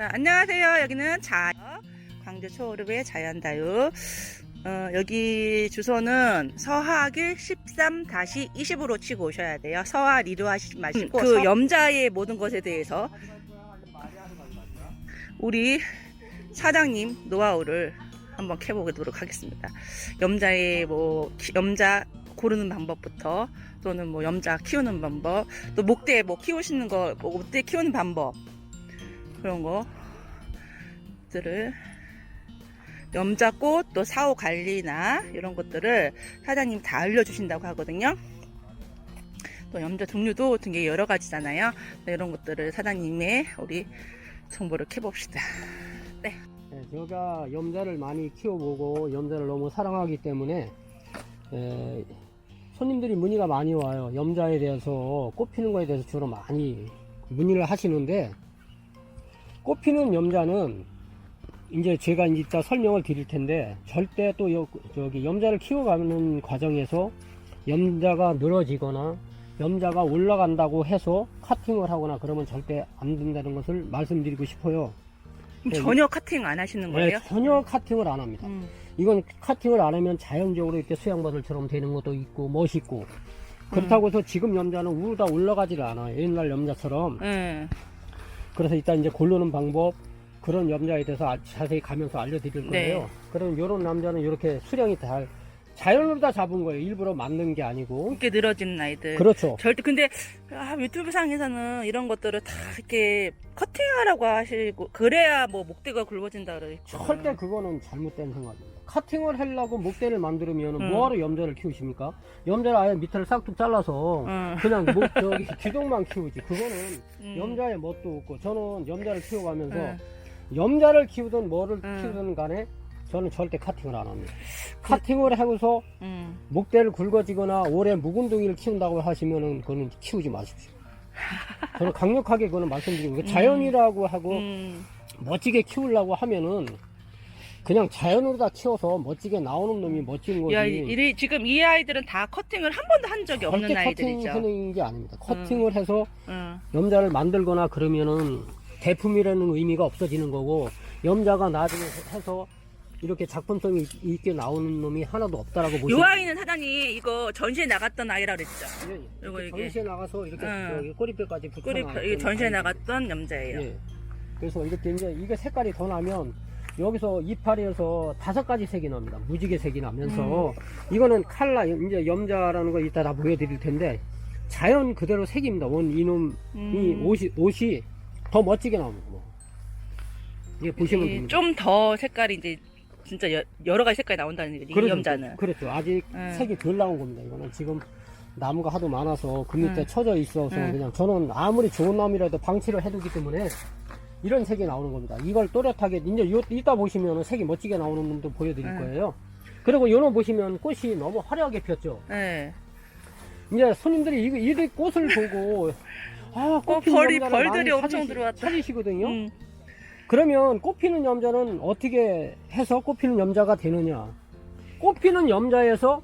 자, 안녕하세요. 여기는 자 광주 초월읍의 자연다육. 어, 여기 주소는 서하길 13-20으로 치고 오셔야 돼요. 서하 리로 하시지 마시고 그 염자의 모든 것에 대해서 우리 사장님 노하우를 한번 캐보도록 하겠습니다. 염자의 뭐 키- 염자 고르는 방법부터 또는 뭐 염자 키우는 방법 또 목대 뭐 키우시는 거뭐 목대 키우는 방법 그런 것들을 염자꽃 또 사후 관리나 이런 것들을 사장님 다 알려주신다고 하거든요. 또 염자 종류도 되게 여러 가지잖아요. 네, 이런 것들을 사장님의 우리 정보를 캐봅시다. 네, 제가 염자를 많이 키워보고 염자를 너무 사랑하기 때문에 에, 손님들이 문의가 많이 와요. 염자에 대해서 꽃 피는 거에 대해서 주로 많이 문의를 하시는데 꽃 피는 염자는 이제 제가 이제 이따 설명을 드릴 텐데 절대 또 여, 저기 염자를 키워가는 과정에서 염자가 늘어지거나 염자가 올라간다고 해서 카팅을 하거나 그러면 절대 안 된다는 것을 말씀드리고 싶어요. 그럼 네, 전혀 카팅 안 하시는 네, 거예요? 전혀 카팅을 안 합니다. 음. 이건 카팅을 안 하면 자연적으로 이렇게 수양바들처럼 되는 것도 있고 멋있고 그렇다고 해서 지금 염자는 우다 올라가지를 않아요. 옛날 염자처럼. 네. 그래서 이따 이제 고르는 방법 그런 염자에 대해서 아- 자세히 가면서 알려드릴 네. 거예요. 그럼 이런 남자는 이렇게 수량이 다 자연으로 다 잡은 거예요. 일부러 만든 게 아니고. 이렇게 늘어지는 아이들. 그렇죠. 절대 근데 아, 유튜브 상에서는 이런 것들을 다 이렇게 커팅하라고 하시고 그래야 뭐 목대가 굵어진다 그러죠. 절대 그거는 잘못된 생각입니다. 카팅을 하려고 목대를 만들면 음. 뭐하러 염자를 키우십니까? 염자를 아예 밑을 싹둑 잘라서 음. 그냥 목 저기 기둥만 키우지. 그거는 음. 염자에 멋도 없고 저는 염자를 키워가면서 음. 염자를 키우든 뭐를 음. 키우든 간에 저는 절대 카팅을 안 합니다. 카팅을 하고서 음. 목대를 굵어지거나 오래 묵은둥이를 키운다고 하시면은 그거는 키우지 마십시오. 저는 강력하게 그거는 말씀드리고 그 자연이라고 하고 음. 멋지게 키우려고 하면은 그냥 자연으로 다 키워서 멋지게 나오는 놈이 멋진 거지. 야, 이, 지금 이 아이들은 다 커팅을 한 번도 한 적이 없는 절대 아이들이죠. 커팅하는 게 아닙니다. 커팅을 해서 음. 염자를 만들거나 그러면은 대품이라는 의미가 없어지는 거고 염자가 나중에 해서 이렇게 작품성이 있- 있게 나오는 놈이 하나도 없다라고 이 보시면 아이는 사장님 이거 전시에 나갔던 아이라 그랬죠. 예, 예. 요거 이게. 전시에 나가서 이렇게 응. 저기 꼬리뼈까지 꼬리 붙여놔. 이게 전시에 나갔던 염자예요. 예. 그래서 이렇게 이제 이게 색깔이 더 나면 여기서 이파리에서 다섯 가지 색이 납니다. 무지개 색이 나면서 음. 이거는 칼라 이제 염자라는 거 이따 다 보여드릴 텐데 자연 그대로 색입니다. 원 이놈이 음. 옷이 옷이 더 멋지게 나옵니다. 뭐. 이게 보시면 됩니다. 좀 더 색깔이 이제 진짜 여, 여러 가지 색깔이 나온다는 얘기죠. 이 그렇죠. 염자는. 그렇죠. 아직 음. 색이 덜 나온 겁니다. 이거는 지금 나무가 하도 많아서 그 밑에 음. 쳐져 있어서 음. 그냥 저는 아무리 좋은 나무라도 방치를 해두기 때문에 이런 색이 나오는 겁니다. 이걸 또렷하게 이제 요, 이따 보시면 색이 멋지게 나오는 놈도 보여드릴 음. 거예요. 그리고 요놈 보시면 꽃이 너무 화려하게 폈죠. 네. 이제 손님들이 이, 이 꽃을 보고 아, 꽃 어, 피는 벌이- 벌들이 엄청 찾으시- 들어왔다. 찾으시거든요. 음. 그러면 꽃피는 염자는 어떻게 해서 꽃피는 염자가 되느냐? 꽃피는 염자에서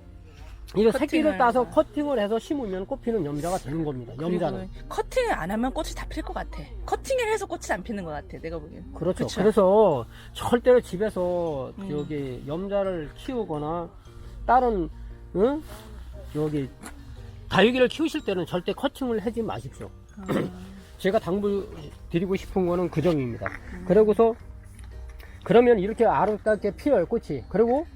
이거 새끼를. 따서 커팅을 해서 심으면 꽃피는 염자가 되는 겁니다. 염자는. 커팅을 안 하면 꽃이 다 필 것 같아. 커팅을 해서 꽃이 안 피는 것 같아. 내가 보기엔. 그렇죠. 그쵸? 그래서 절대로 집에서 음. 여기 염자를 키우거나 다른 응? 여기 다육이를 키우실 때는 절대 커팅을 하지 마십시오. 음. 제가 당부 드리고 싶은 거는 그 점입니다. 그러고서 그러면 이렇게 아름답게 피어요 꽃이. 그리고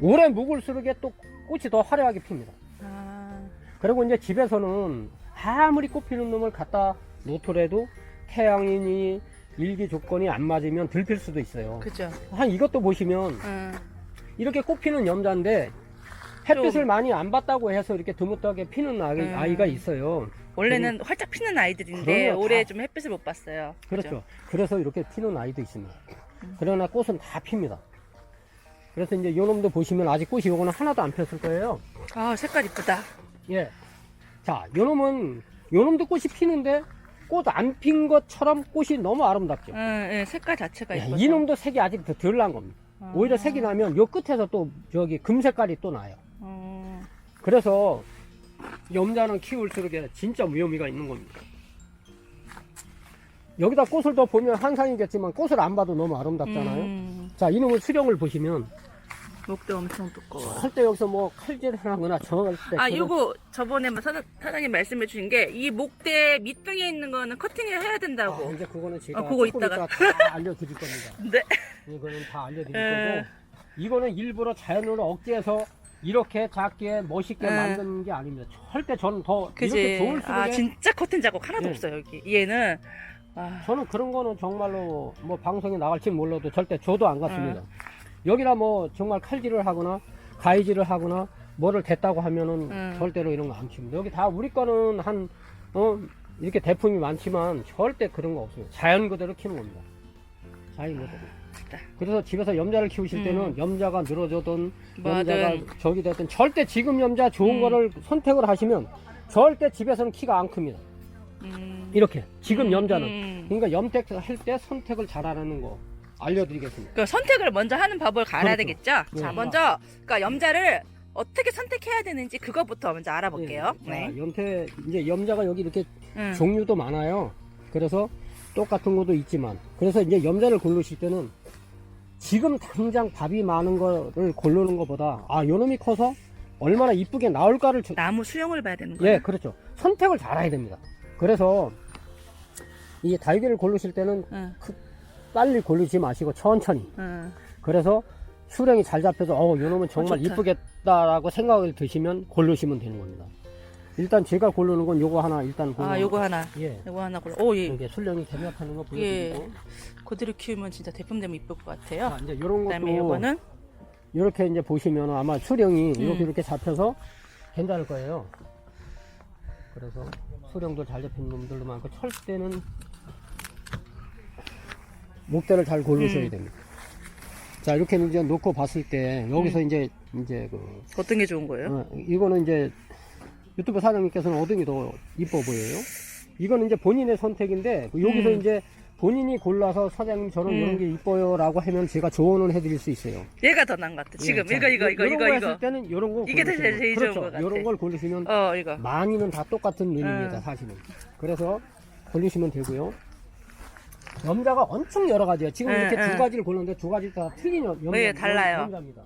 오래 묵을수록 또 꽃이 더 화려하게 핍니다. 아, 그리고 이제 집에서는 아무리 꽃 피는 놈을 갖다 놓더라도 태양이니 일기 조건이 안 맞으면 들필 수도 있어요. 그죠. 한 이것도 보시면 음. 이렇게 꽃 피는 염자인데 햇빛을 좀- 많이 안 받다고 해서 이렇게 드뭇하게 피는 아이, 음. 아이가 있어요. 원래는 활짝 피는 아이들인데 올해 다. 좀 햇빛을 못 봤어요. 그렇죠. 그죠? 그래서 이렇게 피는 아이도 있습니다. 음. 그러나 꽃은 다 핍니다. 그래서 이제 요 놈도 보시면 아직 꽃이 요거는 하나도 안 폈을 거예요. 아, 색깔 이쁘다. 예. 자, 요 놈은, 요 놈도 꽃이 피는데 꽃 안 핀 것처럼 꽃이 너무 아름답죠. 음, 예, 색깔 자체가 예, 이뻐서. 이 놈도 색이 아직 더덜난 겁니다. 아. 오히려 색이 나면 요 끝에서 또 저기 금 색깔이 또 나요. 음, 그래서 염자는 키울수록 진짜 위험이가 있는 겁니다. 여기다 꽃을 더 보면 한상이겠지만 꽃을 안 봐도 너무 아름답잖아요. 음, 자, 이놈의 수령을 보시면 목대 엄청 두꺼워. 절대 여기서 뭐 칼질을 하거나 정할 때 아, 그런- 요거 저번에 뭐 사장, 사장님 말씀해 주신 게 이 목대 밑둥에 있는 거는 커팅을 해야 된다고. 아, 이제 그거는 제가 아, 그거 조금 이따가. 다 알려드릴 겁니다. 네. 이거는 다 알려드릴 에. 거고 이거는 일부러 자연으로 억제해서 이렇게 작게 멋있게 에. 만드는 게 아닙니다. 절대 저는 더 이렇게 그지. 좋을 수는 아, 진짜 커튼 자국 하나도 예. 없어요, 여기. 얘는. 아, 저는 그런 거는 정말로 뭐 방송에 나갈지 몰라도 절대 줘도 안 갔습니다. 어. 여기다 뭐 정말 칼질을 하거나 가위질을 하거나 뭐를 댔다고 하면은 음. 절대로 이런 거 안 칩니다. 여기 다 우리 거는 한, 어, 이렇게 대품이 많지만 절대 그런 거 없어요. 자연 그대로 키우는 겁니다. 자연 그대로. 진짜. 그래서 집에서 염자를 키우실 음. 때는 염자가 늘어져든 염자가 뭐든. 저기 됐든 절대 지금 염자 좋은 음. 거를 선택을 하시면 절대 집에서는 키가 안 큽니다. 음. 이렇게 지금 음, 염자는 음. 그러니까 염택 할 때 선택을 잘하라는 거 알려드리겠습니다. 그 선택을 먼저 하는 법을 알아야 그렇죠. 되겠죠? 네. 자, 먼저, 그러니까 염자를 어떻게 선택해야 되는지 그거부터 먼저 알아볼게요. 예, 네. 자, 염태 이제 염자가 여기 이렇게 음. 종류도 많아요. 그래서 똑같은 것도 있지만 그래서 이제 염자를 고르실 때는 지금 당장 밥이 많은 거를 고르는 것보다 아 요놈이 커서 얼마나 이쁘게 나올까를 저- 나무 수영을 봐야 되는 거예요. 예 그렇죠 선택을 잘해야 됩니다. 그래서 이 달걀을 고르실 때는 응, 빨리 고르지 마시고 천천히 응. 그래서 수령이 잘 잡혀서 어 요놈은 정말 어, 좋다. 이쁘겠다라고 생각을 드시면 고르시면 되는 겁니다. 일단 제가 고르는 건 요거 하나 일단 고르 아, 요거 하나. 예 요거 하나 골라. 오, 예. 이게 술령이 개미합하는 거 예. 보여드리고 그대로 키우면 진짜 대품 되면 이쁠 것 같아요. 자 이제 요런 그다음에 것도 요거는 이렇게 이제 보시면 아마 수령이 음. 이렇게 이렇게 잡혀서 괜찮을 거예요. 그래서 수령도 잘 잡힌 놈들도 많고 철 때는 목대를 잘 고르셔야 음. 됩니다. 자 이렇게 이제 놓고 봤을 때 여기서 음. 이제 이제 그 어떤 게 좋은 거예요? 어, 이거는 이제 유튜브 사장님께서는 더 이뻐 보여요? 이거는 이제 본인의 선택인데 여기서 음. 이제 본인이 골라서 사장님 저는 음. 이런 게 이뻐요라고 하면 제가 조언을 해드릴 수 있어요. 얘가 더 나은 것 같아. 지금 예, 이거 자, 이거 이거 요런 이거 거 이거. 했을 때는 이런 거 이게 고르시면 제일 그렇죠. 좋은 것 같아. 이런 걸 고르시면 어, 이거. 많이는 다 똑같은 눈입니다, 음. 사실은. 그래서 고르시면 되고요. 염자가 엄청 여러 가지예요. 지금 예, 이렇게 예. 두 가지를 고르는데 두 가지 다 틀린 염, 염, 네, 달라요. 염자입니다.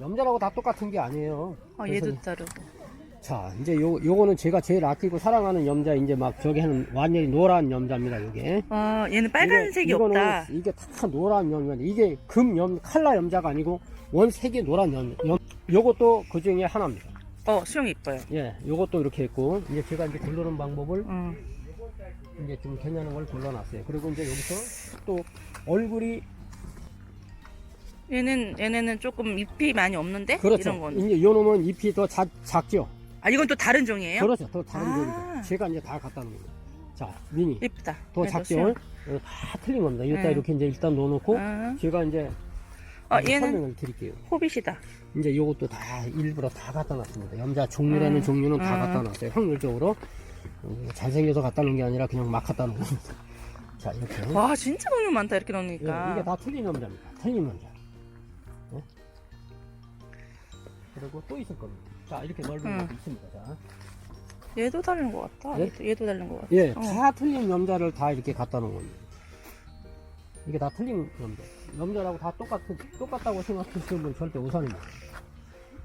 염자라고 다 똑같은 게 아니에요. 어, 그래서 얘도 다르고. 자, 이제 요, 요거는 제가 제일 아끼고 사랑하는 염자, 이제 막 저기 하는 완전히 노란 염자입니다, 요게. 어, 얘는 빨간색이 이거는 없다. 이게 다 노란 염자인데, 이게 금 염, 칼라 염자가 아니고 원색이 노란 염, 염. 요것도 그 중에 하나입니다. 어, 수영이 이뻐요. 예, 요것도 이렇게 있고, 이제 제가 이제 굴르는 방법을 음. 이제 좀 괜찮은 걸 골라놨어요. 그리고 이제 여기서 또 얼굴이, 얘는 얘네는 조금 잎이 많이 없는데 그렇죠. 이런 거는. 이제 요 놈은 잎이 더 작, 작죠? 아, 이건 또 다른 종이에요? 그렇죠. 더 다른 아. 종이죠. 제가 이제 다 갖다 놓은 거예요. 자, 미니. 이쁘다. 작죠? 수영. 이거 다 틀린 겁니다. 이따 네. 이렇게 이제 일단 넣어놓고, 아, 제가 이제 어, 얘는 설명을 드릴게요. 호빗이다. 이제 요것도 다 일부러 다 갖다 놨습니다. 염자 종류라는 음, 종류는 다 음. 갖다 놨어요. 확률적으로. 어, 잘생겨서 갖다 놓은 게 아니라 그냥 막 갖다 놓은 겁니다. 자, 이렇게. 와, 진짜 종류 많다 이렇게 예, 넣으니까. 이게 다 틀린 염자입니다. 틀린 염자. 예? 그리고 또 있을 겁니다. 자, 이렇게 넓은 음. 것도 있습니다. 자. 얘도 다른 것 같다. 예? 얘도, 얘도 다른 것 같다. 예, 어. 다 틀린 염자를 다 이렇게 갖다 놓은 겁니다. 이게 다 틀린 염자. 염자라고 다 똑같은, 똑같다고 생각하시는 분 절대 우산입니다.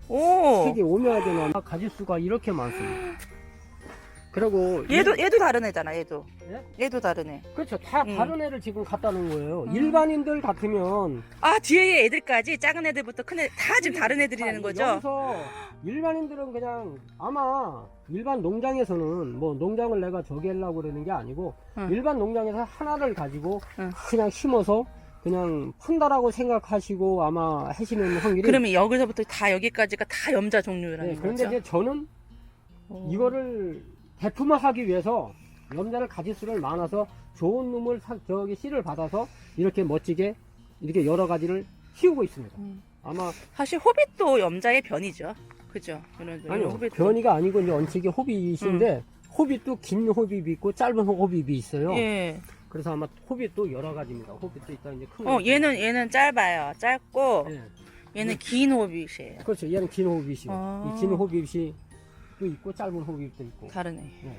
오, 색이 오묘하게는 가지수가 이렇게 많습니다. 그리고 얘도 얘도 다른 애잖아. 얘도. 예? 얘도 다른 애. 그렇죠. 다 음. 다른 애를 지금 갖다 놓은 거예요. 음. 일반인들 같으면 아 뒤에 애들까지 작은 애들부터 큰 애 다 지금 다른 애들이 자, 되는 거죠? 여기서 일반인들은 그냥 아마 일반 농장에서는 뭐 농장을 내가 저기 하려고 그러는 게 아니고 응. 일반 농장에서 하나를 가지고 응. 그냥 심어서 그냥 푼다라고 생각하시고 아마 하시는 확률이 그러면 여기서부터 다 여기까지가 다 염자 종류라는 네, 그런데 거죠? 이제 저는 오. 이거를 대품화하기 위해서 염자를 가지수를 많아서 좋은 놈을 사- 저기 씨를 받아서 이렇게 멋지게 이렇게 여러 가지를 키우고 있습니다. 음. 아마 사실 호빗도 염자의 변이죠. 그죠? 이런 아니요 호빗도. 변이가 아니고 이제 언식이 호빗인데 호빗도 긴 호빗이 있고 짧은 호빗이 있어요. 예. 그래서 아마 호빗도 여러 가지입니다. 호빗도 있다 이제 큰. 어. 얘는 얘는 짧아요. 짧고 예. 얘는 긴 호빗이에요. 그렇죠. 얘는 긴 호빗이고 아. 이긴 호빗이 또 있고 짧은 호빗도 있고. 다르네. 네.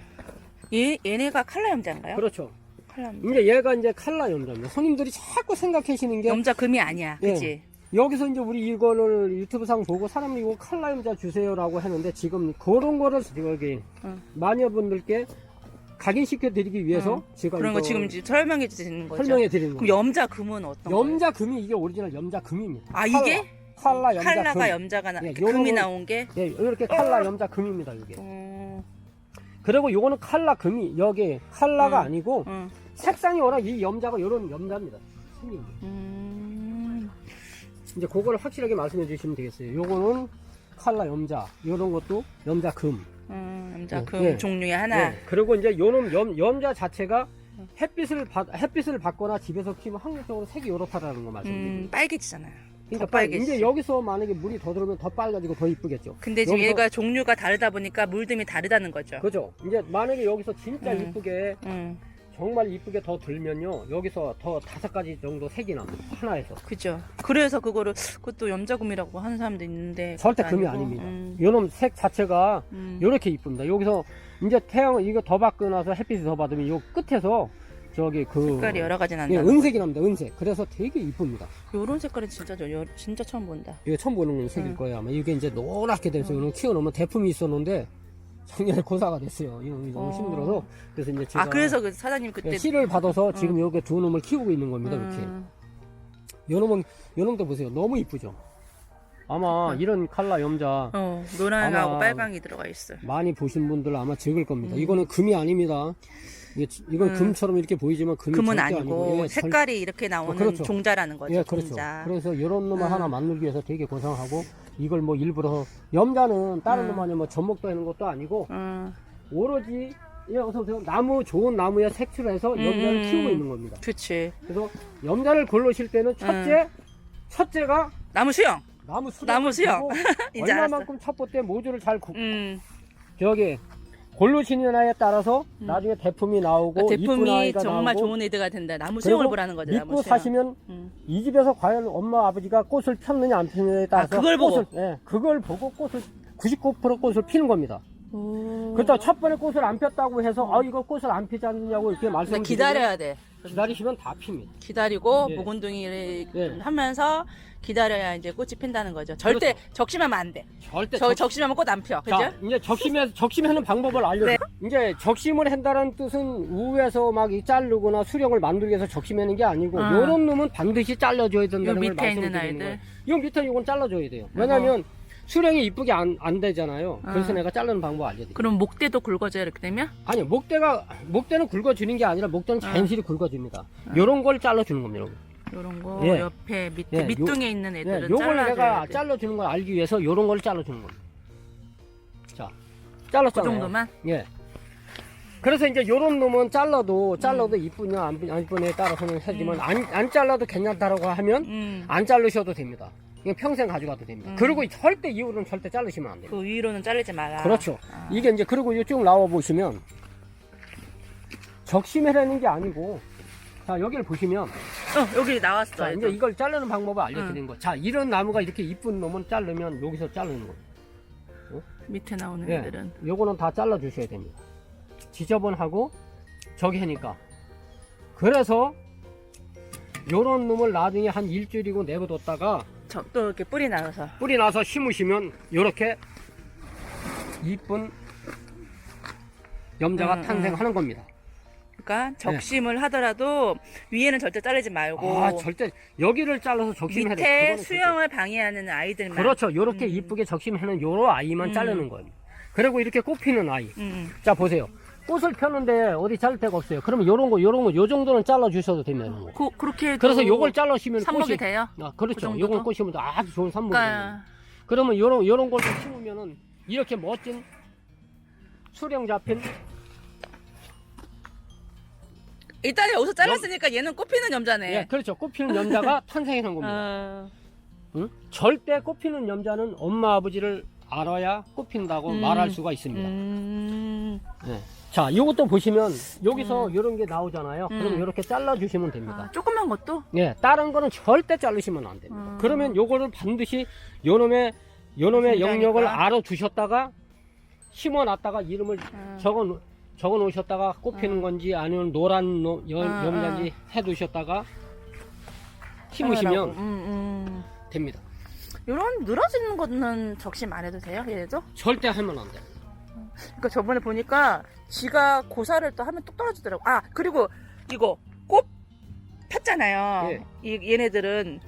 얘 얘네가 칼라 염자인가요? 그렇죠. 칼라 이제 얘가 이제 칼라 염자입니다. 손님들이 자꾸 생각하시는 게 염자 금이 아니야. 예. 그치? 여기서 이제 우리 이거를 유튜브상 보고 사람이 이거 칼라 염자 주세요라고 하는데 지금 그런 거를 여기 응. 마녀분들께 각인시켜 드리기 위해서 응. 제가 그런 거 지금 설명해 주시는 거죠. 설명해 드리는 그럼 거예요. 염자 금은 어떤? 염자 금이 이게 오리지널 염자 금입니다. 아, 이게? 칼라 염자 칼라가 금. 염자가 나, 예, 금이 요거는- 나온 게? 예, 이렇게 칼라 염자 금입니다, 이게. 어, 그리고 요거는 칼라 금이 여기 칼라가 응. 아니고 어. 색상이 워낙 이 염자가 요런 염자입니다. 생긴 게. 음, 이제 그거를 확실하게 말씀해 주시면 되겠어요. 요거는 칼라 염자, 요런 것도 염자 금. 음, 염자 예, 금 예. 종류의 하나. 네, 그리고 이제 요놈 염, 염자 자체가 햇빛을 받 햇빛을 받거나 집에서 키우면 확률적으로 색이 요렇다라는 거 말씀드립니다. 음, 빨개지잖아요. 그러니까 더 빨- 빨개지지. 이제 여기서 만약에 물이 더 들어오면 더 빨개지고 더 이쁘겠죠. 근데 지금 여기서- 얘가 종류가 다르다 보니까 물듬이 다르다는 거죠. 그죠? 이제 만약에 여기서 진짜 음. 이쁘게 음, 정말 이쁘게 더 들면요 여기서 더 다섯 가지 정도 색이 납니다 하나에서 그죠. 그래서 그거를 그것도 염자금이라고 하는 사람도 있는데 절대 그것도 금이 아니고, 아닙니다. 음, 요놈 색 자체가 음. 요렇게 이쁩니다. 여기서 이제 태양 이거 더 받고 나서 햇빛이 더 받으면 요 끝에서 저기 그 색깔이 여러 가지 예, 난다. 은색이 납니다. 은색. 그래서 되게 이쁩니다. 요런 색깔은 진짜 저 여- 진짜 처음 본다. 이게 처음 보는 색일 음. 거예요. 아마 이게 이제 노랗게 돼서 이런 키워놓으면 대품이 있었는데 작년에 고사가 됐어요. 이거 너무 어. 힘들어서 그래서 이제 제가 아 그래서 그 사장님 그때 예, 씨를 받아서 지금 음. 여기 두 놈을 키우고 있는 겁니다. 이렇게. 음, 요 놈은 요 놈도 보세요. 너무 이쁘죠. 아마 음. 이런 칼라 염자 어 노랑하고 아마- 빨강이 들어가 있어요. 많이 보신 분들 아마 적을 겁니다. 음. 이거는 금이 아닙니다. 이게 지- 이건 음. 금처럼 이렇게 보이지만 금이 금은 절대 아니고 예, 절- 색깔이 이렇게 나오는 어, 그렇죠. 종자라는 거죠. 예, 그렇죠. 종자. 그래서 이런 놈을 음. 하나 만들기 위해서 되게 고생하고 이걸 뭐 일부러 염자는 다른 음. 놈 아니면 뭐 젖먹도 하는 것도 아니고 음, 오로지 예, 어서 오세요. 나무 좋은 나무에 색출해서 염자를 음. 키우고 있는 겁니다. 그치. 그래서 염자를 고르실 때는 첫째 첫째가 나무 수영. 나무 수령 나무 수영. 얼마만큼 첩보 때 모주를 잘 구, 음, 저기 고르시느냐에 따라서 음. 나중에 대품이 나오고 이쁜 대품이 정말 나오고 좋은 애드가 된다. 나무 수영을 보라는 거죠. 나무 믿고 수영. 사시면 음. 이 집에서 과연 엄마 아버지가 꽃을 폈느냐 안 폈느냐에 따라서 아, 그걸 보고? 꽃을, 예, 그걸 보고 꽃을 99% 꽃을 피는 겁니다. 오. 그렇다고 첫 번에 꽃을 안 폈다고 해서 아 이거 꽃을 안 피지 않느냐고 이렇게 말씀을 기다려야 돼. 기다리시면 다 핍니다. 기다리고 예. 묵은둥이를 예. 하면서 기다려야 이제 꽃이 핀다는 거죠. 절대 적심하면 안 돼. 절대 저 적- 적심하면 꽃 안 펴. 그죠? 자, 이제 적심해, 적심하는 방법을 알려줘. 네. 이제 적심을 한다는 뜻은 우에서 막 이 자르거나 수령을 만들기 위해서 적심하는 게 아니고, 아. 요런 놈은 반드시 잘라줘야 요 된다는 걸 밑에 있는 말씀드리는 아이들. 거예요. 요 밑에 이건 잘라줘야 돼요. 왜냐면 수령이 이쁘게 안, 안 되잖아요. 그래서 아. 내가 자르는 방법 알려드릴게요. 그럼 목대도 굵어져요 이렇게 되면? 아니요, 목대가, 목대는 굵어주는 게 아니라 목대는 아. 자연스레 굵어집니다. 요런 걸 잘라주는 겁니다. 여러분. 요런 거 예. 옆에 밑에 예, 요- 밑둥에 있는 네, 애들은 요걸 잘라줘야 내가 돼. 잘라주는 걸 알기 위해서 요런 걸 잘라주는 겁니다. 자, 그 잘랐잖아요. 정도만? 예. 그래서 이제 요런 놈은 잘라도 잘라도 이쁘냐 안, 이쁘- 안 이쁘냐에 따라서는 하지만 음. 안, 안 잘라도 괜찮다라고 하면 음. 안 자르셔도 됩니다. 평생 가져가도 됩니다. 음. 그리고 절대 이후로는 절대 자르시면 안 돼요. 그 위로는 자르지 마라. 그렇죠. 아. 이게 이제 그리고 이쭉 나와 보시면 적심해라는 게 아니고 자 여기를 보시면 어, 여기 나왔어. 자 이제. 이걸 자르는 방법을 알려드리는 거예요. 자 이런 나무가 이렇게 이쁜 놈은 자르면 여기서 자르는 거예요. 밑에 나오는 예. 애들은. 요거는 다 잘라 주셔야 됩니다. 지저분하고 저기 하니까. 그래서 요런 놈을 나중에 한 일주일이고 내버뒀다가 저, 또 이렇게 뿌리 나서. 뿌리 나서 심으시면 요렇게 이쁜 염자가 음, 탄생하는 겁니다. 그러니까 적심을 하더라도 위에는 절대 자르지 말고 네. 아 절대 여기를 잘라서 적심해야 돼요. 밑에 그거는 절대- 수영을 방해하는 아이들만. 그렇죠. 요렇게 음. 이쁘게 적심하는 요런 아이만 음. 자르는 거예요. 그리고 이렇게 꽃 피는 아이. 음, 자 보세요. 꽃을 펴는데 어디 자를 데가 없어요. 그러면 요런 거, 요런 거, 요 정도는 잘라 주셔도 되면. 그, 그렇게 해도 그래서 요걸 잘라시면 꽃이 돼요? 아, 그 그렇죠. 정도도? 요걸 꼬시면 아주 좋은 산목이 돼요. 그러니까 그러면 요런 요런 걸좀 심으면은 이렇게 멋진 수령 잡힌 일단 여기서 잘랐으니까 얘는 꽃피는 염자네. 예, 그렇죠. 꽃피는 염자가 탄생하는 겁니다. 어, 응? 절대 꽃피는 염자는 엄마 아버지를 알아야 꽃핀다고 음. 말할 수가 있습니다. 음, 예. 자, 이것도 보시면 여기서 음. 이런 게 나오잖아요. 음. 그럼 이렇게 잘라 주시면 됩니다. 아, 조그만 것도 예, 다른 거는 절대 자르시면 안 됩니다. 음. 그러면 요거를 반드시 요놈의 요놈의 성장이니까. 영역을 알아두셨다가 심어놨다가 이름을 음. 적어 놓- 적어 놓으셨다가 꽃 피는 음. 건지 아니면 노란 노, 여, 음, 염자인지 해 두셨다가 심으시면 음, 음. 됩니다. 이런 늘어지는 거는 적심 안 해도 돼요? 얘도? 절대 하면 안 돼요. 그러니까 저번에 보니까 지가 고사를 또 하면 뚝 떨어지더라고. 아 그리고 이거 꽃 폈잖아요. 예. 이 얘네들은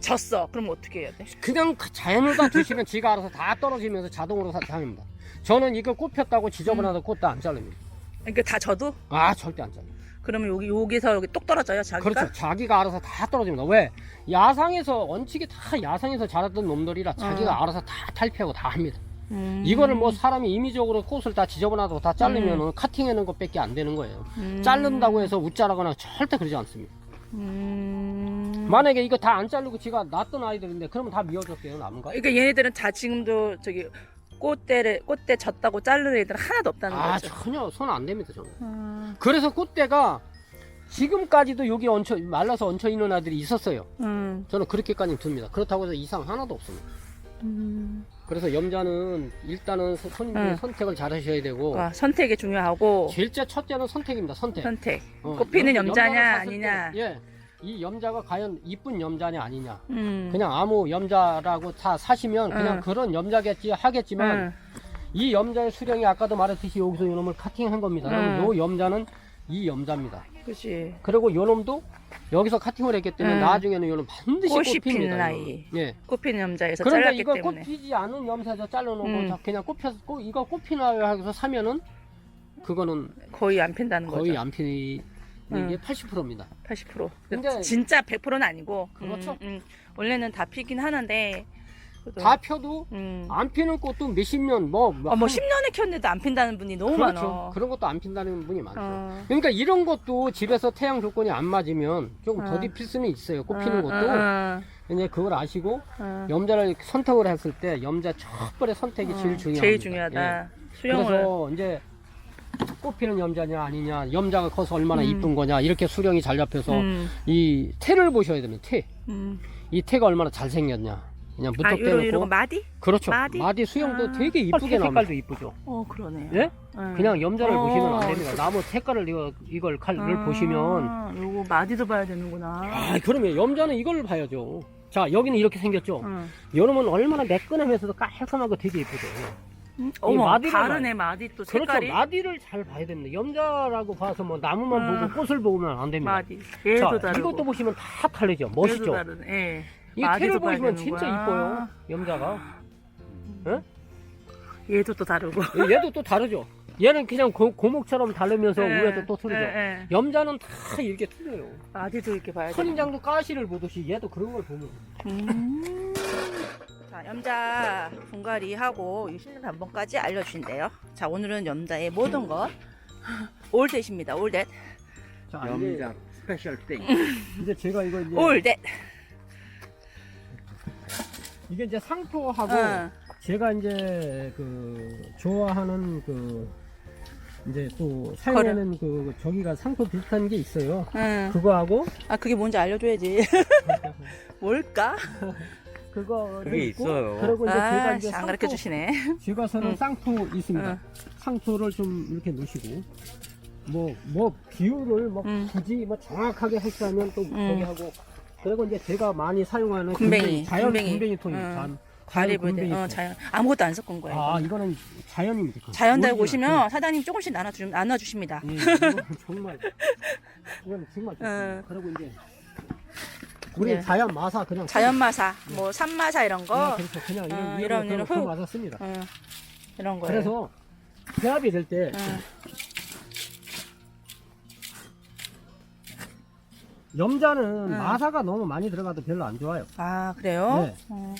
졌어. 그럼 어떻게 해야 돼? 그냥 자연으로다 두시면 지가 알아서 다 떨어지면서 자동으로 사- 다닙니다. 저는 이거 꽃 폈다고 지저분하다 꽃도 안 자릅니다. 그러니까 다 져도 아 절대 안 잘라요. 그러면 여기 여기서 여기 똑 떨어져요 자기가? 그렇죠. 자기가 알아서 다 떨어집니다. 왜? 야상에서 원칙이 다 야상에서 자랐던 놈들이라 자기가 어. 알아서 다 탈피하고 다 합니다. 음. 이거를 뭐 사람이 임의적으로 꽃을 다 지저분하다고 다 자르면은 카팅하는 것밖에 안 되는 거예요. 음. 자른다고 해서 웃자라거나 절대 그러지 않습니다. 음. 만약에 이거 다 안 자르고 지가 낳던 아이들인데 그러면 다 미워졌어요 남은가? 그러니까 얘네들은 다 지금도 저기 꽃대를 꽃대 졌다고 자르는 애들은 하나도 없다는 아 거죠. 전혀 손 안 댑니다 저는. 음. 그래서 꽃대가 지금까지도 여기 얹혀 말라서 얹혀 있는 아들이 있었어요. 음. 저는 그렇게까지 둡니다. 그렇다고 해서 이상 하나도 없습니다. 음. 그래서 염자는 일단은 소- 손님들이 응. 선택을 잘 하셔야 되고 그러니까 선택이 중요하고 제일 첫째는 선택입니다. 선택. 선택. 어, 꽃피는 염- 염자냐, 염자를 샀을 아니냐. 때, 예. 이 염자가 과연 이쁜 염자냐 아니냐. 음. 그냥 아무 염자라고 다 사시면 그냥 응. 그런 염자겠지 하겠지만 응. 이 염자의 수령이 아까도 말했듯이 여기서 요놈을 카팅한 겁니다. 응. 그럼 요 염자는 이 염자입니다. 그렇지. 그리고 요놈도 여기서 카팅을 했기 때문에 응. 나중에는 요놈 반드시 꽃이 꽃핍니다. 피는 요놈은. 아이. 예. 꽃피는 염자에서 그런데 잘랐기 이거 때문에. 꽃피지 않은 염사에서 잘라놓고 음. 자- 그냥 꽃 펴서 꽃, 이거 꽃피나요 하고서 사면은 그거는 거의 안 핀다는 거의 거죠. 안피 는 음. 게 80%입니다. 80%. 근데- 진짜 100%는 아니고. 그렇죠. 음, 음. 원래는 다 피긴 하는데. 그래도- 다 펴도 음. 안 피는 꽃도 몇십 년 뭐, 어, 뭐 10년에 켰는데도 안 핀다는 분이 너무 그렇죠. 많아. 그런 것도 안 핀다는 분이 많죠. 어. 그러니까 이런 것도 집에서 태양 조건이 안 맞으면 조금 어. 더디 필 수는 있어요. 꽃 피는 어, 것도. 어, 이제 그걸 아시고 어. 염자를 선택을 했을 때 염자 첫 번째 선택이 어, 제일 중요합니다. 제일 중요하다. 예. 수영을. 그래서 이제 꽃 피는 염자냐 아니냐 염자가 커서 얼마나 음. 이쁜 거냐 이렇게 수령이 잘 잡혀서 음, 이 태를 보셔야 됩니다. 태. 음. 이 태가 얼마나 잘 생겼냐. 그냥 아, 무턱 요런, 요런 거 대놓고 마디? 그렇죠. 마디? 마디, 수영도 아. 되게 이쁘게 나옵니다. 색깔도 이쁘죠. 어, 그러네요. 예? 응. 그냥 염자를 어. 보시면 안 됩니다. 나무 색깔을 이거 이걸 칼을 아, 보시면 요거 마디도 봐야 되는구나. 아 그러면 염자는 이걸 봐야죠. 자 여기는 이렇게 생겼죠. 응. 여러분 얼마나 매끈하면서도 깔끔하고 되게 이쁘죠. 음, 이 어머, 마디를 다르네, 마디 또 색깔이. 그렇죠. 마디를 잘 봐야 됩니다. 염자라고 봐서 뭐 나무만 아. 보고 꽃을 보면 안 됩니다. 마디. 얘도 자, 다르고. 이것도 보시면 다 다르죠. 얘도 멋있죠. 다르네. 예. 이 마디도 봐야 보시면. 진짜 이뻐요. 염자가. 얘도 또 다르고. 얘도 또 다르죠. 얘는 그냥 고, 고목처럼 다르면서 예, 위에도 또 틀리죠. 예, 예. 염자는 다 이렇게 틀려요. 마디도 이렇게 봐야 돼. 선인장도 가시를 보듯이 얘도 그런 걸 보면 음. 자, 염자 분갈이 하고 유실림 반번까지 알려주신대요. 자, 오늘은 염자의 모든 것 올댓입니다. 올댓. 자, 염장 스페셜 땡. 이제 제가 이거 이제 올댓. 이게 이제 상토하고 응. 제가 이제 그 좋아하는 그 이제 또 사용하는 그 저기가 상토 비슷한 게 있어요. 응. 그거하고 아, 그게 뭔지 알려줘야지. 뭘까? 그거 그게 있어요. 그리고 이제 제가 아, 이제 안 가르쳐 주시네. 제가 쓰는 응. 쌍토 있습니다. 응. 상토를 좀 이렇게 놓으시고 뭐 뭐 비율을 뭐 응. 굳이 뭐 정확하게 하시자면 또 응. 저기 하고 그리고 이제 제가 많이 사용하는 군뱅이, 자연 군뱅이. 군뱅이. 응. 과립을 돼. 군뱅이 어, 통. 자연. 아무것도 안 섞은 거예요. 아 이거는 자연입니다. 자연 달고. 오시면 사장님 조금씩 나눠주, 나눠주십니다. 예, 정말 이건 정말 좋습니다. 응. 그리고 이제 우리 네. 자연 마사 그냥 자연 마사, 뭐 산마사 이런 네, 거, 그렇죠. 그냥 어, 이런 이런, 이런 이런 이런 흙. 마사 씁니다. 어, 이런 거예요. 그래서 배합이 될때 응. 염자는 응. 마사가 너무 많이 들어가도 별로 안 좋아요. 아 그래요? 네. 어,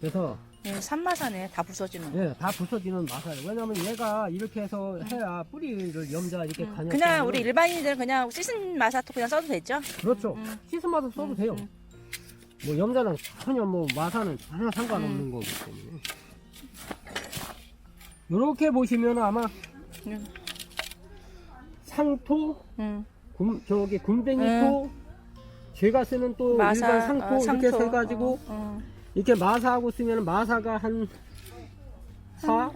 그래서 네, 산마사네 다 부서지는 거. 예, 다 부서지는 마사예요. 왜냐면 얘가 이렇게 해서 해야 뿌리를 염자 이렇게 음, 가냐. 그냥 우리 일반인들은 그냥 씻은 마사토 그냥 써도 되죠? 그렇죠. 음. 씻은 마사 써도 음, 돼요. 음. 뭐 염자는 전혀 뭐 마사는 전혀 상관없는 음. 거기 때문에. 이렇게 보시면 아마 음. 상토, 음. 금, 저기 군뱅이토, 제가 쓰는 또 마사, 일반 상토 어, 이렇게 상토. 해가지고 어, 어. 이렇게 마사하고 쓰면 마사가 한 4,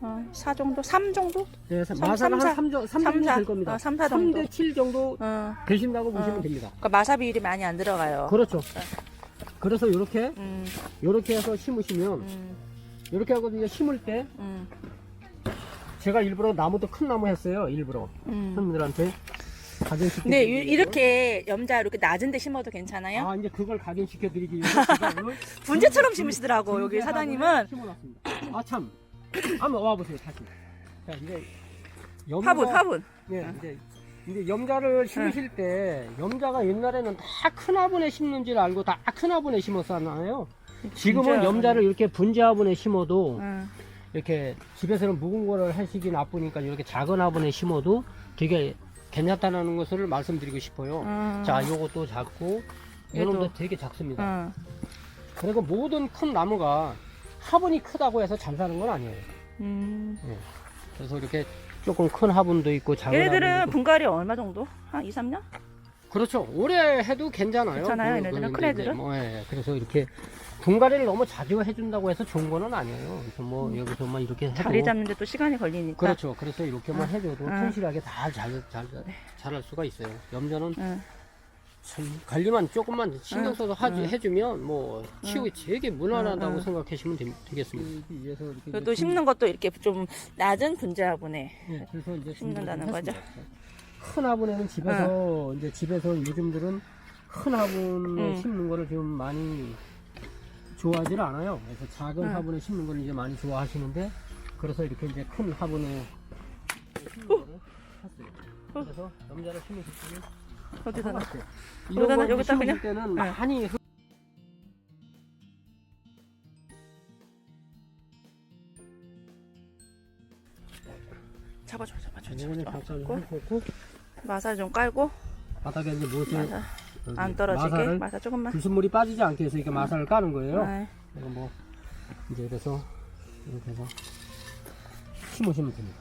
어, 4 정도? 3 정도? 네, 삼, 마사는 삼, 한 3, 3 삼, 정도 사. 될 겁니다. 어, 삼, 사 정도. 3대 7 정도 어. 되신다고 보시면 어. 됩니다. 그러니까 마사 비율이 많이 안 들어가요. 그렇죠. 그래서 이렇게 음, 이렇게 해서 심으시면 음, 이렇게 하거든요. 심을 때 음, 제가 일부러 나무도 큰 나무 했어요. 일부러 음. 손님들한테 네, 이- 이렇게 염자 이렇게 낮은 데 심어도 괜찮아요? 아 이제 그걸 각인시켜 드리기 위해서 제가 오늘 분재처럼 심으시더라고, 여기 사장님은. 심어놨습니다. 아참 한번 와보세요 다시. 자 이제 염자, 화분, 화분. 네, 이제 이제 염자를 심으실 때 염자가 옛날에는 다 큰 화분에 심는지를 알고 다 큰 화분에 심었잖아요. 지금은 염자를 이렇게 분재 화분에 심어도 응. 이렇게 집에서는 묵은 거를 하시기 나쁘니까 이렇게 작은 화분에 심어도 되게 괜찮다는 것을 말씀드리고 싶어요. 음. 자, 요것도 작고. 요놈도 되게 작습니다. 응. 그리고 모든 큰 나무가 화분이 크다고 해서 잘 사는 건 아니에요. 음. 그래서 이렇게 조금 큰 화분도 있고 작은 얘네들은 화분도 있고. 분갈이 얼마 정도? 한 2, 3년? 그렇죠. 오래 해도 괜찮아요. 괜찮아요, 그- 얘네들은? 큰 애들은? 뭐, 예, 그래서 이렇게 분갈이를 너무 자주 해준다고 해서 좋은 거는 아니에요. 그래서 뭐 여기서만 이렇게 해도 음. 자리 잡는데 또 시간이 걸리니까. 그렇죠. 그래서 이렇게만 응. 해줘도 응. 튼실하게 다잘잘 잘할 수가 있어요. 염자는 응. 참 관리만 조금만 신경 응. 써서 하지, 응. 해주면 뭐 키우기 되게 무난하다고 응. 생각하시면 되, 겠습니다 그리고 또 심는 것도 이렇게 좀 낮은 분재 화분에. 네, 그래서 이제 심는다는 거죠? 했습니다. 큰 화분에는 집에서 이제 집에서 요즘들은 큰 화분에 응. 심는 거를 좀 많이 좋아하지를 않아요. 그래서 작은 응. 화분에 심는 걸 이제 많이 좋아하시는데 그래서 이렇게 이제 큰 화분에 심는 거를 샀어요. 그래서 염자를 심으실 때는 어디다 놔? 이런 걸 여기다 심으실 그냥? 때는 응. 많이 흙- 잡아줘, 잡아줘. 잡아줘. 잠깐 고 흙놓고 마사 좀 깔고. 바닥에 이제 못을 마사. 안 떨어지게. 마사를 마사 조금만. 불순물이 빠지지 않게 해서 이렇게 마사를 까는 거예요. 네. 이거 뭐 이제 그래서 이렇게 해서 심으시면 됩니다.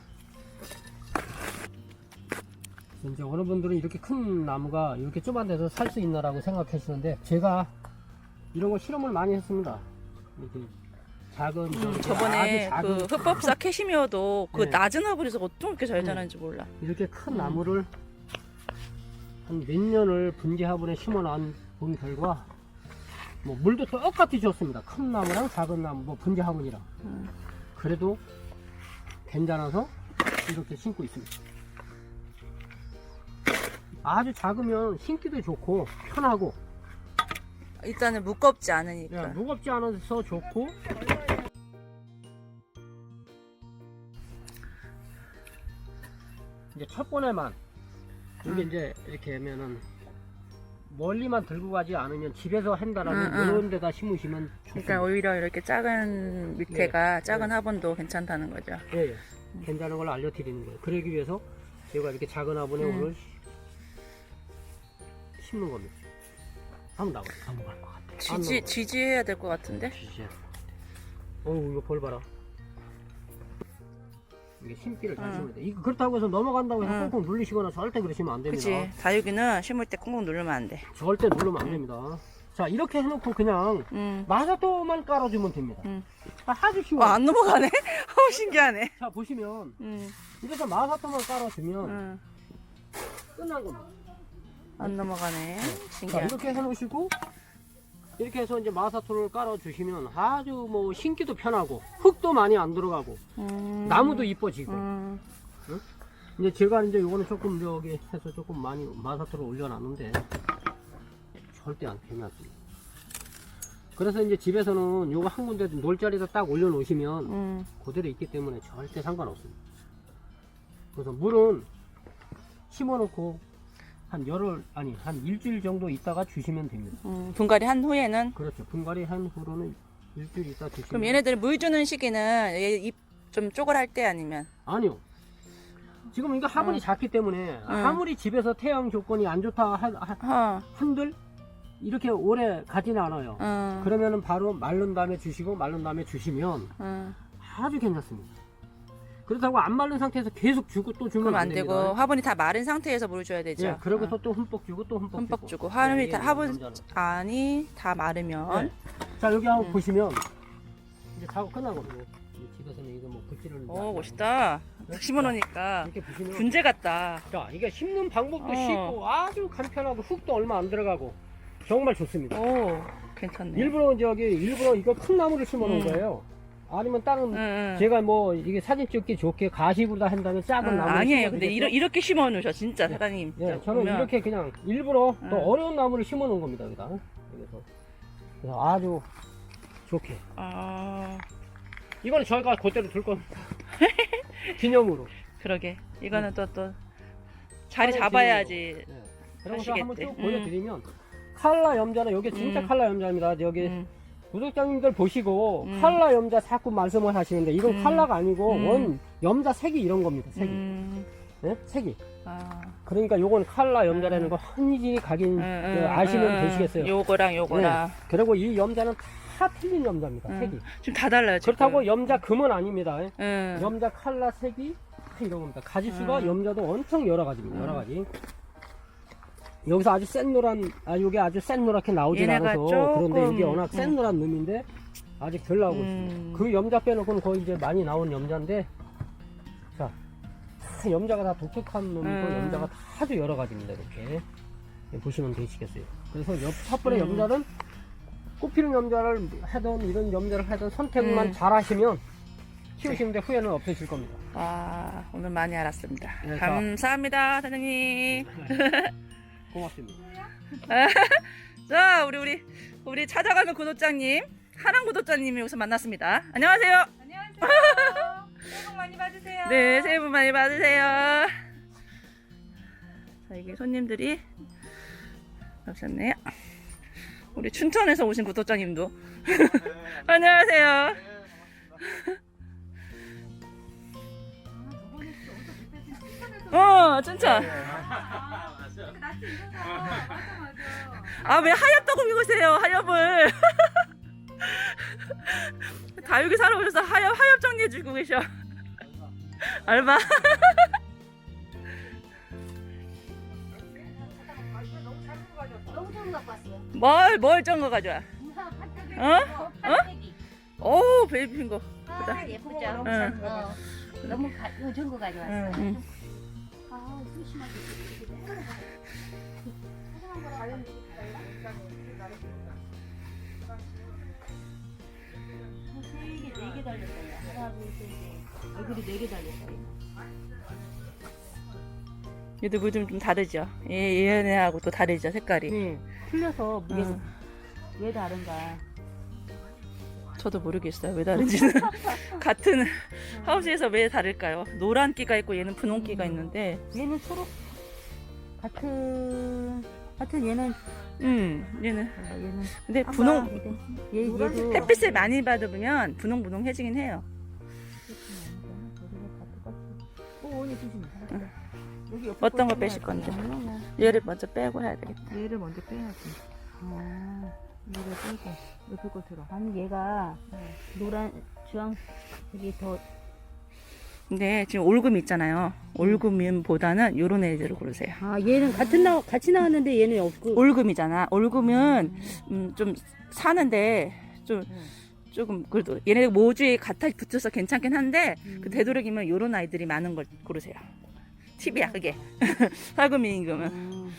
이제 어느 분들은 이렇게 큰 나무가 이렇게 좁은 데서 살 수 있나라고 생각하시는데 제가 이런 거 실험을 많이 했습니다. 이렇게 작은 음, 저번에 아주 그 작은 흑법사 캐시미어도 그 네. 낮은 화분에서 어쩜 이렇게 잘 자라는지 몰라. 이렇게 큰 음. 나무를 한 몇 년을 분재 화분에 심어놓은 본 결과 뭐 물도 똑같이 줬습니다. 큰 나무랑 작은 나무, 뭐 분재 화분이랑 음. 그래도 괜찮아서 이렇게 심고 있습니다. 아주 작으면 심기도 좋고 편하고 일단은 무겁지 않으니까. 예, 무겁지 않아서 좋고 이제 첫 번에만 이게 음. 이제 이렇게 하면은 멀리만 들고 가지 않으면 집에서 한다라면 음, 음. 이런 데다 심으시면 좋습니다. 그러니까 오히려 이렇게 작은 밑에가 작은 네. 화분도 괜찮다는 거죠. 예, 예. 괜찮은 걸 알려드리는 거예요. 그러기 위해서 제가 이렇게 작은 화분에 음. 오늘 심는 겁니다. 한번 나가. 한번 갈것 같아. 지지 지지해야 될 것 같은데. 지지. 어우 이거 벌 봐라. 이게 심기를 잘 응. 심어야 돼. 이거 그렇다고 해서 넘어간다고 해서 응. 꽁꽁 눌리시거나 절대 그러시면 안 됩니다. 그치. 다육이는 심을 때 꽁꽁 누르면 안 돼. 절대 누르면 안 됩니다. 자 이렇게 해놓고 그냥 음. 마사토만 깔아주면 됩니다. 음. 아, 아주 어, 쉬워요. 안 넘어가네? 어, 신기하네. 자 보시면 음. 이래서 마사토만 깔아주면 음. 끝난 겁니다. 안 넘어가네. 자 신기하네. 이렇게 해놓으시고 이렇게 해서 이제 마사토를 깔아주시면 아주 뭐 신기도 편하고 흙도 많이 안 들어가고 음. 나무도 이뻐지고 음. 이제 제가 이제 요거는 조금 저기 해서 조금 많이 마사토를 올려놨는데 절대 안 괜찮습니다. 그래서 이제 집에서는 요거 한 군데 놀 자리에다 딱 올려놓으시면 음. 그대로 있기 때문에 절대 상관없습니다. 그래서 물은 심어놓고 한 열흘 아니 한 일주일 정도 있다가 주시면 됩니다. 음. 분갈이 한 후에는 그렇죠. 분갈이 한 후로는 일주일 있다 주시면 그럼 얘네들 물 주는 시기는 입좀 쪼그랄 때 아니면 아니요. 지금 이거 화분이 응. 작기 때문에 응. 아무리 집에서 태양 조건이 안 좋다 하- 하- 어. 한들 이렇게 오래 가지는 않아요. 어. 그러면은 바로 마른 다음에 주시고 마른 다음에 주시면 어. 아주 괜찮습니다. 그렇다고 안 마른 상태에서 계속 주고 또 주면 그럼 안, 안 되고 됩니다. 화분이 다 마른 상태에서 물을 줘야 되죠. 예, 그러고서 어. 또 흠뻑 주고 또 흠뻑, 흠뻑 주고 네, 화분이 이게 다 화분 남자는. 안이 다 마르면 네. 자 여기 한번 음. 보시면 이제 작업 끝나거든요. 이 집에서는 이거 뭐 붙이는. 오 멋있다. 딱 심어놓으니까 이렇게 보시면 분재 같다. 자 이게 심는 방법도 어. 쉽고 아주 간편하고 흙도 얼마 안 들어가고 정말 좋습니다. 오 괜찮네. 일부러 저기 일부러 이거 큰 나무를 심어놓은 음. 거예요. 아니면 다른 응, 응. 제가 뭐 이게 사진 찍기 좋게 가식으로 다 한다면 작은 응, 나무 아니에요. 근데 이러, 이렇게 심어 놓으셔 진짜 네. 사장님. 예, 진짜 저는 보면. 이렇게 그냥 일부러 또 응. 어려운 나무를 심어 놓은 겁니다 여기다 여기서 그래서 아주 좋게 아 이거는 저희가 그대로 둘 겁니다 기념으로 그러게. 이거는 또 또 자리 잡아야지. 예. 그래서 한번 하시겠대. 쭉 음. 보여드리면 칼라 염자는 여기 진짜 음. 칼라 염자입니다 여기 음. 구독자님들 보시고 음. 칼라 염자 자꾸 말씀을 하시는데 이건 음. 칼라가 아니고 음. 원 염자 색이 이런 겁니다 색이 음. 예? 색이 아. 그러니까 요건 칼라 염자라는 거 환희지 각인 응, 그 응, 아시면 응, 되시겠어요 네. 요거랑 요거랑. 그리고 이 염자는 다 틀린 염자입니다 응. 색이 지금 다 달라요. 지금. 그렇다고 염자 금은 아닙니다 예. 응. 염자 칼라 색이 다 이런 겁니다 가지수가 음. 염자도 엄청 여러 가지입니다 여러 음. 가지 여기서 아주 센 노란 아 이게 아주 센 노랗게 나오진 얘네가 않아서 그런데 이게 워낙 센 음. 노란 놈인데 아직 덜 나오고 음. 있습니다 그 염자 빼놓고는 거의 이제 많이 나온 염자인데 자 다 염자가 다 독특한 놈이고 음. 염자가 다 아주 여러 가지입니다 이렇게 예, 보시면 되시겠어요 그래서 옆 삿번의 음. 염자는 꽃피는 염자를 하던 이런 염자를 하던 선택만 음. 잘 하시면 키우시는데 후회는 없으실 겁니다 아, 오늘 많이 알았습니다. 네, 자. 감사합니다, 사장님. 고맙습니다 자, 우리 우리 우리 찾아가는 구독자님, 하랑 구독자님이 여기서 만났습니다. 안녕하세요. 안녕하세요. 새해 복 많이 받으세요. 네, 새해 복 많이 받으세요. 자, 이게 손님들이 오셨네요. 우리 춘천에서 오신 구독자님도 안녕하세요. 어, 춘천. 맞아 맞아. 아, 왜 하엽떡을 입으세요, 하엽을. 다 여기 살아 오셔서 하엽, 하엽 정리해 주고 계셔. 알바. 너무 좋은 거 갖고 왔어요. 뭘, 뭘 정거 가져와. 어? 어? 오, 베이비인 거. 아, 예쁘죠? 응. 어. 너무 가, 이거 좋은 거 가져왔어. 응. 응. 아, 소심하게. 세개 네 개 달렸어요. 하나, 둘, 셋, 넷. 얼굴이 네 개 달렸어요. 얘도 물좀 좀 다르죠. 얘, 얘네하고 또 다르죠, 색깔이. 네. 틀려서 무게 응. 왜 다른가? 저도 모르겠어요. 왜 다른지는. 같은 하우스에서 왜 다를까요? 노란 끼가 있고 얘는 분홍 끼가 있는데, 얘는 초록 같은 하여튼 얘는 음, 얘는. 어, 얘는 근데 분홍, 얘 얘도 햇빛을 많이 받으면 분홍분홍해지긴 해요. 오, 얘 조심. 응. 여기 옆에 어떤 거거 빼실. 건데? 아니야, 얘를 먼저 빼고 해야 되겠다. 얘를 먼저 빼야지. 아, 얘를 빼고 옆에 거 들어. 아니 얘가 노란 주황 여기 더 근데 지금 올금 있잖아요. 올금보다는 요런 애들을 고르세요. 아, 얘는 같은 나 같이 나왔는데 얘는 없고. 올금이잖아. 올금은 음, 좀 사는데 좀 조금 그래도 얘네 모주에 같아 붙어서 괜찮긴 한데 그 되도록이면 요런 아이들이 많은 걸 고르세요. 팁이야 그게. 살금이 임금은. 음.